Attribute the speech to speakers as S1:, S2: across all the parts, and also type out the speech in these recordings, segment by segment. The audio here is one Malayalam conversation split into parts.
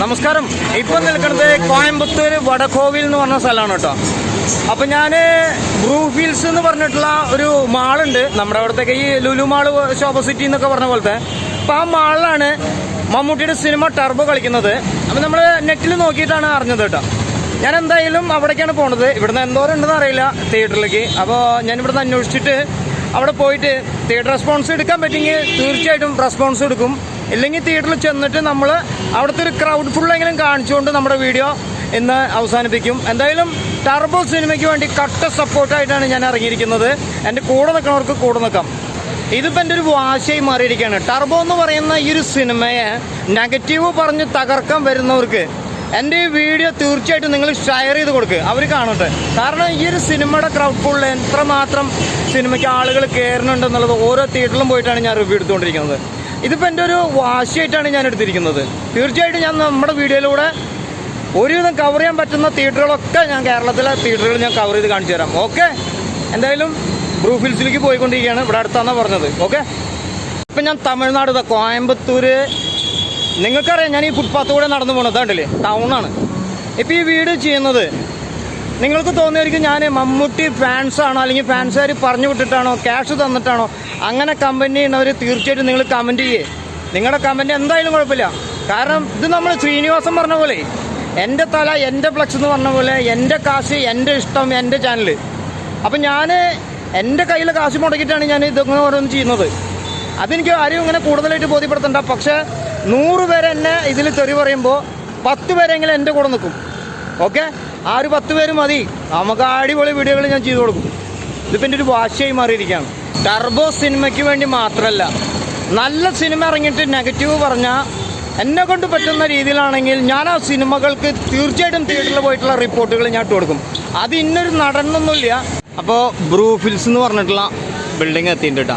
S1: നമസ്കാരം. ഇപ്പൊ നിൽക്കുന്നത് കോയമ്പത്തൂർ വടക്കോവിൽ എന്ന് പറഞ്ഞ സ്ഥലമാണ് കേട്ടോ. അപ്പം ഞാൻ ബ്രൂഫീൽസ് എന്ന് പറഞ്ഞിട്ടുള്ള ഒരു മാളുണ്ട്. നമ്മുടെ അവിടത്തേക്ക് ഈ ലുലു മാൾ ശോഭ സിറ്റി എന്നൊക്കെ പറഞ്ഞ പോലത്തെ. അപ്പം ആ മാളിലാണ് മമ്മൂട്ടിയുടെ സിനിമ ടർബോ കളിക്കുന്നത്. അപ്പം നമ്മൾ നെറ്റിൽ നോക്കിയിട്ടാണ് അറിഞ്ഞത് കേട്ടോ. ഞാൻ എന്തായാലും അവിടേക്കാണ് പോണത്. ഇവിടുന്ന് എന്തോരം ഉണ്ടെന്ന് അറിയില്ല തിയേറ്ററിലേക്ക്. അപ്പോൾ ഞാൻ ഇവിടുന്ന് അന്വേഷിച്ചിട്ട് അവിടെ പോയിട്ട് തിയേറ്റർ റെസ്പോൺസ് എടുക്കാൻ പറ്റുമെങ്കിൽ തീർച്ചയായിട്ടും റെസ്പോൺസ് എടുക്കും. ഇല്ലെങ്കിൽ തിയേറ്ററിൽ ചെന്നിട്ട് നമ്മൾ അവിടുത്തെ ഒരു ക്രൗഡ് ഫുള്ളെങ്കിലും കാണിച്ചുകൊണ്ട് നമ്മുടെ വീഡിയോ ഇന്ന് അവസാനിപ്പിക്കും. എന്തായാലും ടർബോ സിനിമയ്ക്ക് വേണ്ടി കട്ട സപ്പോർട്ടായിട്ടാണ് ഞാൻ ഇറങ്ങിയിരിക്കുന്നത്. എന്റെ കൂടെ നിൽക്കുന്നവർക്ക് കൂടെ നിൽക്കാം. ഇതിപ്പോൾ എന്റെ ഒരു വാശയായി മാറിയിരിക്കുകയാണ്. ടർബോ എന്ന് പറയുന്ന ഈ ഒരു സിനിമയെ നെഗറ്റീവ് പറഞ്ഞ് തകർക്കാൻ വരുന്നവർക്ക് എന്റെ ഈ വീഡിയോ തീർച്ചയായിട്ടും നിങ്ങൾ ഷെയർ ചെയ്ത് കൊടുക്കുക അവർ കാണട്ടെ കാരണം ഈ ഒരു സിനിമയുടെ ക്രൗഡ് ഫുള്ള് എത്രമാത്രം സിനിമയ്ക്ക് ആളുകൾ കയറുന്നുണ്ടെന്നുള്ളത് ഓരോ തിയേറ്ററിലും പോയിട്ടാണ് ഞാൻ റിവ്യൂ എടുത്തുകൊണ്ടിരിക്കുന്നത്. ഇതിപ്പോൾ എന്റെ ഒരു വാശിയായിട്ടാണ് ഞാൻ എടുത്തിരിക്കുന്നത്. തീർച്ചയായിട്ടും ഞാൻ നമ്മുടെ വീഡിയോയിലൂടെ ഒരുവിധം കവർ ചെയ്യാൻ പറ്റുന്ന തിയേറ്ററുകളൊക്കെ ഞാൻ കേരളത്തിലെ തിയേറ്ററുകൾ ഞാൻ കവർ ചെയ്ത് കാണിച്ചു തരാം. ഓക്കെ എന്തായാലും ബ്രൂഫിൽസിലേക്ക് പോയിക്കൊണ്ടിരിക്കുകയാണ്. ഇവിടെ അടുത്താണെന്നാണ് പറഞ്ഞത്. ഓക്കെ ഇപ്പം ഞാൻ തമിഴ്നാട് ഇതാ കോയമ്പത്തൂര്. നിങ്ങൾക്കറിയാം ഞാൻ ഈ ഫുട്പാത്ത് കൂടെ നടന്നു പോകുന്നത് കണ്ടില്ലേ? ടൗണാണ് ഇപ്പം ഈ വീട് ചെയ്യുന്നത് നിങ്ങൾക്ക് തോന്നിയായിരിക്കും ഞാൻ മമ്മൂട്ടി ഫാൻസാണോ അല്ലെങ്കിൽ ഫാൻസുകാർ പറഞ്ഞു വിട്ടിട്ടാണോ ക്യാഷ് തന്നിട്ടാണോ അങ്ങനെ കമ്പനി ഉള്ളവർ തീർച്ചയായിട്ടും നിങ്ങൾ കമന്റ് ചെയ്യേ. നിങ്ങളുടെ കമന്റ് എന്തായാലും കുഴപ്പമില്ല. കാരണം ഇത് നമ്മൾ ശ്രീനിവാസൻ പറഞ്ഞ പോലെ എന്റെ തല എന്റെ ഫ്ലക്സ് എന്ന് പറഞ്ഞ പോലെ എന്റെ കാശ് എന്റെ ഇഷ്ടം എന്റെ ചാനൽ അപ്പം ഞാൻ എന്റെ കയ്യിലെ കാശ് മുടക്കിയിട്ടാണ് ഞാൻ ഇതൊക്കെ ഓരോന്ന് ചെയ്യുന്നത്. അതെനിക്ക് ആരും ഇങ്ങനെ കൂടുതലായിട്ട് ബോധ്യപ്പെടുത്തണ്ട. പക്ഷേ നൂറ് പേരെന്നെ ഇതിൽ തെറി പറയുമ്പോൾ പത്ത് പേരെങ്കിലും എന്റെ കൂടെ നിൽക്കും. ഓക്കെ? ആ ഒരു പത്ത് പേര് മതി. നമുക്ക് അടിപൊളി വീഡിയോകൾ ഞാൻ ചെയ്തു കൊടുക്കും. ഇതിപ്പോൾ എന്റെ ഒരു വാശിയായി മാറിയിരിക്കുകയാണ്. ടർബോ സിനിമയ്ക്ക് വേണ്ടി മാത്രമല്ല നല്ല സിനിമ ഇറങ്ങിയിട്ട് നെഗറ്റീവ് പറഞ്ഞാൽ എന്നെ കൊണ്ട് പറ്റുന്ന രീതിയിലാണെങ്കിൽ ഞാൻ ആ സിനിമകൾക്ക് തീർച്ചയായിട്ടും തിയേറ്ററിൽ പോയിട്ടുള്ള റിപ്പോർട്ടുകൾ ഞാൻ ഇട്ട് കൊടുക്കും. അത് ഇന്നൊരു നടനൊന്നുമില്ല. അപ്പോൾ ബ്രൂഫിൽസ് എന്ന് പറഞ്ഞിട്ടുള്ള ബിൽഡിംഗ് എത്തിയിട്ടുണ്ട്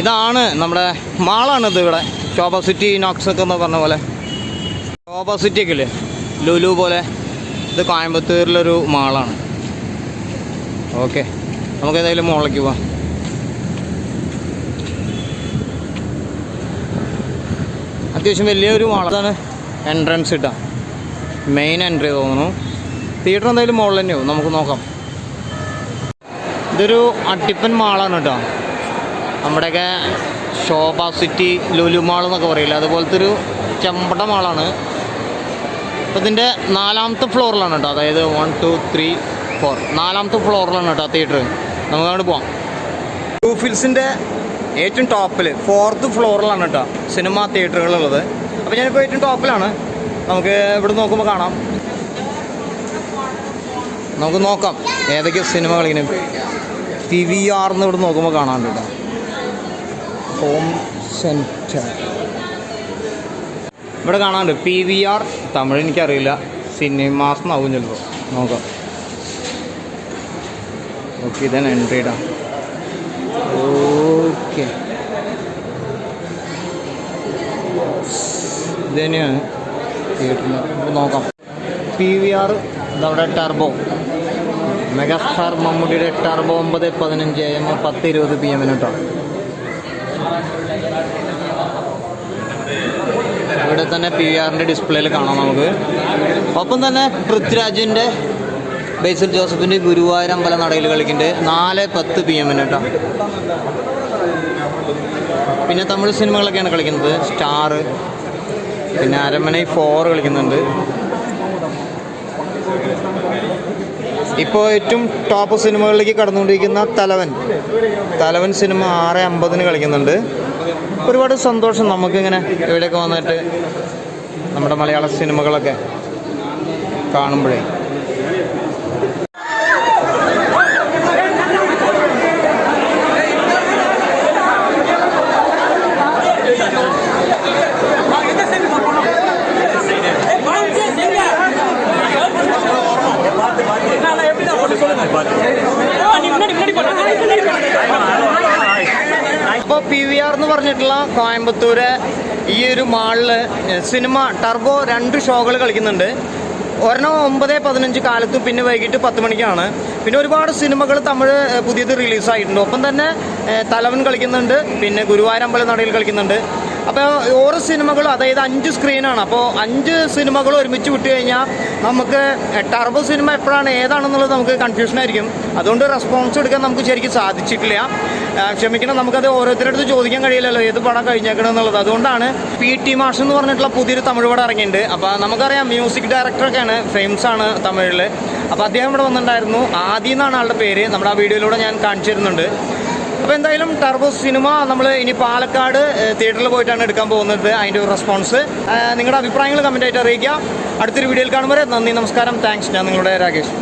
S1: ഇതാണ് നമ്മുടെ മാളാണിത് ഇവിടെ. ശോഭ സിറ്റി നോക്സ് എന്ന് പറഞ്ഞ പോലെ. ശോഭ ഒക്കെ ഇല്ലേ? ലുലു പോലെ. ഇത് കോയമ്പത്തൂരിലൊരു മാളാണ്. ഓക്കെ. നമുക്ക് ഏതായാലും മോളിലേക്ക് പോവാം. അത്യാവശ്യം വലിയൊരു മാളാണ് എൻട്രൻസ് ഇട്ടാ മെയിൻ എൻട്രി തോന്നുന്നു. തിയേറ്റർ എന്തായാലും മുകളിൽ തന്നെയാവും നമുക്ക് നോക്കാം. ഇതൊരു അട്ടിപ്പൻ മാളാണ് കേട്ടോ. നമ്മുടെയൊക്കെ ശോഭ സിറ്റി ലുലു മാൾ എന്നൊക്കെ പറയില്ല? അതുപോലത്തെ ഒരു ചെമ്പട മാളാണ്. അപ്പോൾ ഇതിന്റെ നാലാമത്തെ ഫ്ലോറിലാണ് കേട്ടോ. അതായത് വൺ ടു ത്രീ ഫോർ നാലാമത്തെ ഫ്ലോറിലാണ് കേട്ടോ തിയേറ്റർ നമുക്ക് അങ്ങോട്ട് പോവാം. ടൂ ഫിൽസിന്റെ ഏറ്റവും ടോപ്പിൽ ഫോർത്ത് ഫ്ലോറിലാണ് കേട്ടോ സിനിമ തിയേറ്ററുകളുള്ളത് അപ്പോൾ ഞാനിപ്പോൾ ഏറ്റവും ടോപ്പിലാണ് നമുക്ക് ഇവിടെ നോക്കുമ്പോൾ കാണാം. നമുക്ക് നോക്കാം ഏതൊക്കെ സിനിമകൾ ഇങ്ങനെ പി വി ആർ എന്ന് ഇവിടെ നോക്കുമ്പോൾ കാണാൻ കേട്ടോ. ഹോം സെന്റർ ഇവിടെ കാണാനുണ്ട് പി വി ആർ തമിഴ് എനിക്കറിയില്ല. സിനിമാസ് എന്നാവും ചിലപ്പോൾ നോക്കാം. ഓക്കെ ഇതാണ് എൻട്രി ഇടാം ഓക്കെ. ഇത് തന്നെയാണ് തിയേറ്ററിൽ നോക്കാം. പി വി ആർ ഇതവിടെ ടർബോ മെഗാസ്റ്റാർ മമ്മൂട്ടിയുടെ ടർബോ ഒമ്പത് പതിനഞ്ച് എം പത്ത് ഇരുപത് പി എമ്മിന് ഇവിടെ തന്നെ പി ആറിന്റെ ഡിസ്പ്ലേയിൽ കാണാം നമുക്ക്. ഒപ്പം തന്നെ പൃഥ്വിരാജിന്റെ ബേസിൽ ജോസഫിന്റെ ഗുരുവായൂർ അമ്പല നടയിൽ കളിക്കുന്നുണ്ട്. നാല് പത്ത് പി എമ്മിന് കേട്ടോ. പിന്നെ തമിഴ് സിനിമകളൊക്കെയാണ് കളിക്കുന്നത്. സ്റ്റാർ പിന്നെ അരമനൈ ഫോർ കളിക്കുന്നുണ്ട്. ഇപ്പോൾ ഏറ്റവും ടോപ്പ് സിനിമകളിലേക്ക് കടന്നുകൊണ്ടിരിക്കുന്ന തലവൻ. തലവൻ സിനിമ ആറ് അമ്പതിന് കളിക്കുന്നുണ്ട്. ഒരുപാട് സന്തോഷം നമുക്കിങ്ങനെ ഇവിടെയൊക്കെ വന്നിട്ട് നമ്മുടെ മലയാള സിനിമകളൊക്കെ കാണുമ്പോഴേ അപ്പോൾ പി പറഞ്ഞിട്ടുള്ള കോയമ്പത്തൂര് ഈ ഒരു മാളിൽ സിനിമ ടർബോ രണ്ട് ഷോകൾ കളിക്കുന്നുണ്ട്. ഒരെണ്ണം ഒമ്പത് പതിനഞ്ച് കാലത്തും പിന്നെ വൈകിട്ട് പത്ത് മണിക്കാണ്. പിന്നെ ഒരുപാട് സിനിമകൾ തമിഴ് പുതിയത് റിലീസായിട്ടുണ്ട്. ഒപ്പം തന്നെ തലവൻ കളിക്കുന്നുണ്ട് പിന്നെ ഗുരുവായൂരമ്പല നടയിൽ കളിക്കുന്നുണ്ട്. അപ്പോൾ ഓരോ സിനിമകളും അതായത് അഞ്ച് സ്ക്രീനാണ്. അപ്പോൾ അഞ്ച് സിനിമകൾ ഒരുമിച്ച് വിട്ട് കഴിഞ്ഞാൽ നമുക്ക് ടർബോ സിനിമ എപ്പോഴാണ് ഏതാണെന്നുള്ളത് നമുക്ക് കൺഫ്യൂഷൻ ആയിരിക്കും. അതുകൊണ്ട് റെസ്പോൺസ് എടുക്കാൻ നമുക്ക് ശരിക്കും സാധിച്ചിട്ടില്ല. ക്ഷമിക്കണം നമുക്കത് ഓരോരുത്തരുടെ അടുത്ത് ചോദിക്കാൻ കഴിയില്ലല്ലോ ഏത് പടം കഴിഞ്ഞേക്കണം എന്നുള്ളത്. അതുകൊണ്ടാണ് പി ടി മാഷ് എന്ന് പറഞ്ഞിട്ടുള്ള പുതിയൊരു തമിഴ് പടം ഇറങ്ങിയിട്ടുണ്ട്. അപ്പോൾ നമുക്കറിയാം മ്യൂസിക് ഡയറക്ടറൊക്കെയാണ് ഫെയിംസ് ആണ് തമിഴിൽ അപ്പോൾ അദ്ദേഹം ഇവിടെ വന്നിട്ടുണ്ടായിരുന്നു. ആദ്യം എന്നാണ് ആളുടെ പേര്. നമ്മുടെ ആ വീഡിയോയിലൂടെ ഞാൻ കാണിച്ചു തരുന്നുണ്ട്. അപ്പോൾ എന്തായാലും ടർബോ സിനിമ നമ്മൾ ഇനി പാലക്കാട് തിയേറ്ററിൽ പോയിട്ടാണ് എടുക്കാൻ പോകുന്നത് അതിന്റെ ഒരു റെസ്പോൺസ്. നിങ്ങളുടെ അഭിപ്രായങ്ങൾ കമന്റ് ആയിട്ട് അറിയിക്കുക. അടുത്തൊരു വീഡിയോയിൽ കാണുമ്പോൾ നന്ദി നമസ്കാരം. താങ്ക്സ്. ഞാൻ നിങ്ങളുടെ രാകേഷ്.